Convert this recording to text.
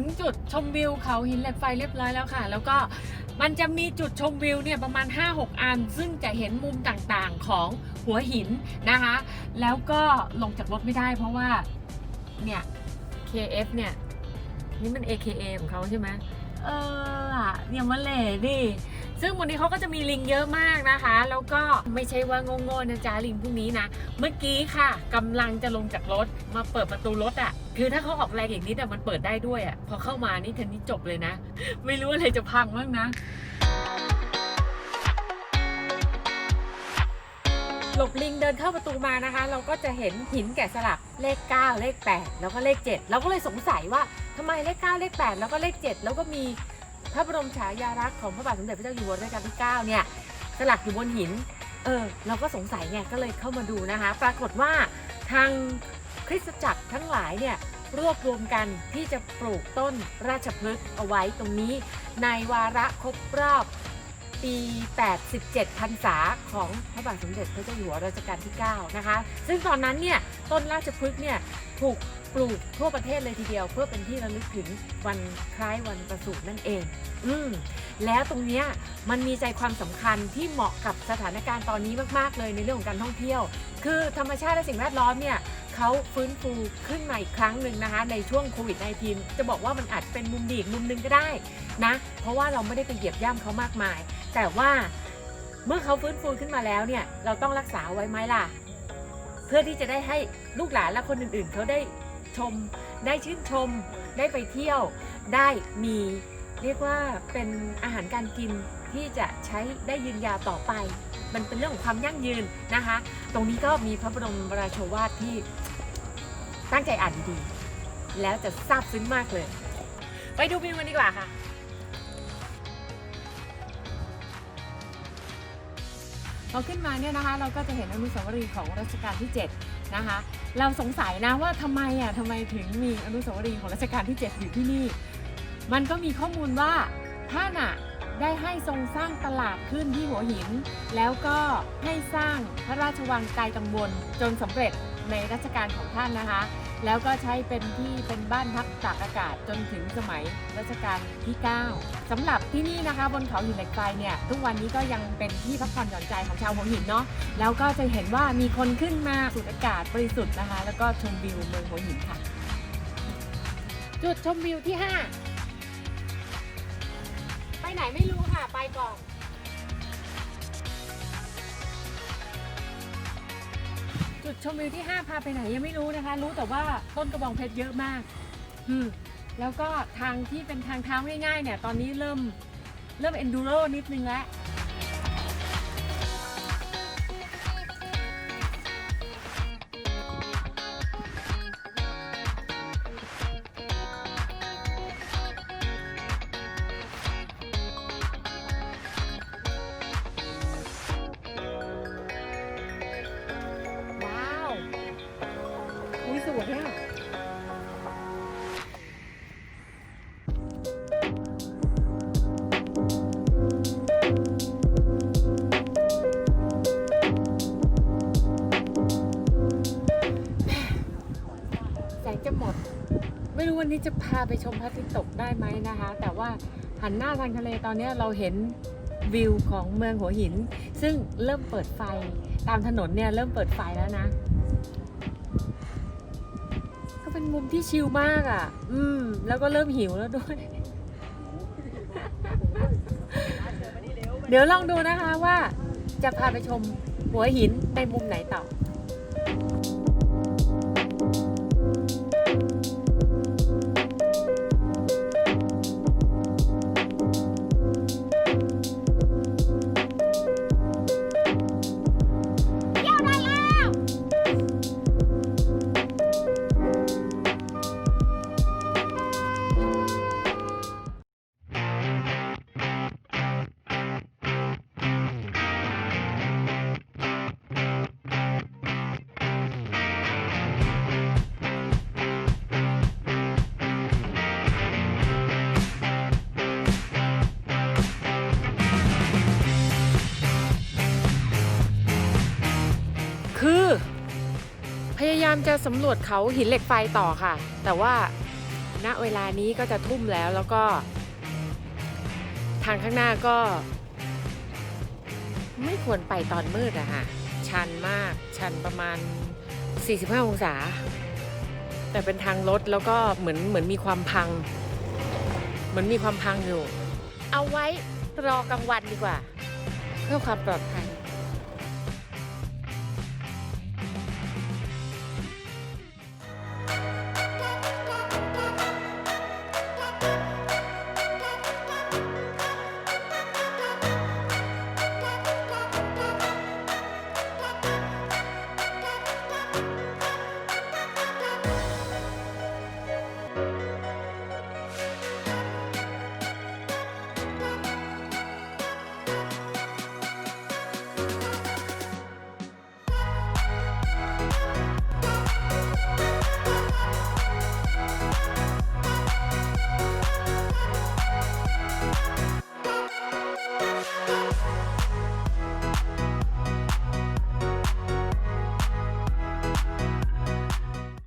งจุดชมวิวเขาหินเหล็กไฟเรียบร้อยแล้วค่ะ แล้วก็มันจะมีจุดชมวิวเนี่ยประมาณ 5-6 อัน ซึ่งจะเห็นมุมต่างๆของหัวหินนะคะ แล้วก็ลงจากรถไม่ได้เพราะว่าเนี่ย KF เนี่ยนี่มัน AKA ของเขาใช่ไหมเอออะยังมาเล่ดิ ซึ่งวันนี้เขาก็จะมีลิงเยอะมากนะคะ แล้วก็ไม่ใช่ว่าโง่ๆนะจ๊ะลิงพวกนี้นะ เมื่อกี้ค่ะกำลังจะลงจากรถมาเปิดประตูรถอะ่ะ คือถ้าเขาออกแรงอย่างนี้แต่มันเปิดได้ด้วยอะ่ะ พอเข้ามานี่ทันนี้จบเลยนะ ไม่รู้อะไรจะพังบ้างนะหลบลิงเดินเข้าประตูมานะคะ เราก็จะเห็นหินแกะสลักเลข 9 เลข 8 แล้วก็เลข 7 เราก็เลยสงสัยว่าทำไมเลข 9 เลข 8 แล้วก็เลข 7 แล้วก็มี พระบรมฉายาลักษณ์ของพระบาทสมเด็จพระเจ้าอยู่หัวรัชกาลที่ 9 เนี่ยสลักอยู่บนหิน เออ เราก็สงสัยไงก็เลยเข้ามาดูนะคะ ปรากฏว่าทางคริสตจักรทั้งหลายเนี่ยรวบรวมกันที่จะปลูกต้นราชพฤกษ์เอาไว้ตรงนี้ ในวาระครบรอบ ปี 87พรรษาของพระบาทสมเด็จพระเจ้าอยู่หัวรัชกาลที่ 9 นะคะ ซึ่งตอนนั้นเนี่ยต้นราชพฤกษ์เนี่ยถูกปลูกทั่วประเทศเลยทีเดียว เพื่อเป็นที่ระลึกถึงวันคล้ายวันประสูตินั่นเอง อืมแล้วตรงเนี้ยมันมีใจความสำคัญที่เหมาะกับสถานการณ์ตอนนี้มาก ๆ เลยในเรื่องของการท่องเที่ยว คือธรรมชาติและสิ่งแวดล้อมเนี่ย เขาฟื้นฟูขึ้นมาอีกครั้งหนึ่งนะคะในช่วงโควิด -19 จะบอกว่ามันอาจเป็นมุมดีอีกมุมหนึงก็ได้นะ เพราะว่าเราไม่ได้ไปเหยียบย่ำเขามากมาย แต่ว่าเมื่อเขาฟื้นฟูขึ้นมาแล้วเนี่ยเราต้องรักษาไว้ไหมล่ะ เพื่อที่จะได้ให้ลูกหลานและคนอื่นๆ เขาได้ชม ได้ชื่นชม ได้ไปเที่ยว ได้มีเรียกว่าเป็นอาหารการกินที่จะใช้ได้ยืนยาวต่อไป มันเป็นเรื่องของความยั่งยืนนะคะ ตรงนี้ก็มีพระบรมราโชวาทที่ ตั้งใจอ่านดีๆ แล้วจะซาบซึ้งมากเลย ไปดูวิวกันดีกว่าค่ะ พอขึ้นมาเนี่ยนะคะ เราก็จะเห็นอนุสาวรีย์ของรัชกาลที่ 7 นะคะ เราสงสัยนะว่าทำไมอะทำไมถึงมีอนุสาวรีย์ของรัชกาลที่ 7 อยู่ที่นี่ มันก็มีข้อมูลว่าท่านอะได้ให้ทรงสร้างตลาดขึ้นที่หัวหิน แล้วก็ให้สร้างพระราชวังไกลกังวลจนสำเร็จในรัชกาลของท่านนะคะ แล้วก็ใช้เป็นที่เป็นบ้านพักตากอากาศจนถึงสมัยรัชกาลที่ 9สำหรับที่นี่นะคะบนเขาหินเหล็กไฟเนี่ยทุกวันนี้ก็ยังเป็นที่พักผ่อนหย่อนใจของชาวหัวหินเนาะแล้วก็จะเห็นว่ามีคนขึ้นมาสูดอากาศบริสุทธิ์นะคะ แล้วก็ชมวิวเมืองหัวหินค่ะ จุดชมวิวที่ 5 ไปไหนไม่รู้ค่ะ ไปก่อน จุดชมวิวที่ 5 พาไปไหนยังไม่รู้นะคะ รู้แต่ว่าต้นกระบองเพชรเยอะมากอืมแล้วก็ทางที่เป็นทางเท้าง่ายๆเนี่ย ตอนนี้เริ่มเริ่มเอนดูโรนิดนึงแล้ว วยอะแสงจะหมด ไม่รู้วันนี้จะพาไปชมพระอาทิตย์ตกได้ไหมนะคะ แต่ว่าหันหน้าทางทะเลตอนนี้เราเห็นวิวของเมืองหัวหิน ซึ่งเริ่มเปิดไฟตามถนนเนี่ยเริ่มเปิดไฟแล้วนะ เป็นมุมที่ชิลมากอะ อืม แล้วก็เริ่มหิวแล้วด้วย เดี๋ยวลองดูนะคะว่าจะพาไปชมหัวหินในมุมไหนต่อคือามจะสำรวจเขาหินเหล็กไฟต่อค่ะ แต่ว่าณเวลานี้ก็จะทุ่มแล้วแล้วก็ ทางข้างหน้าก็ ไม่ควรไปตอนมืดอะค่ะ ชันมาก ชันประมาณ 45 องศา แต่เป็นทางรถแล้วก็เหมือนเหมือนมีความพัง เหมือนมีความพังอยู่ เอาไว้รอกลางวันดีกว่า เพื่อความปลอดภัย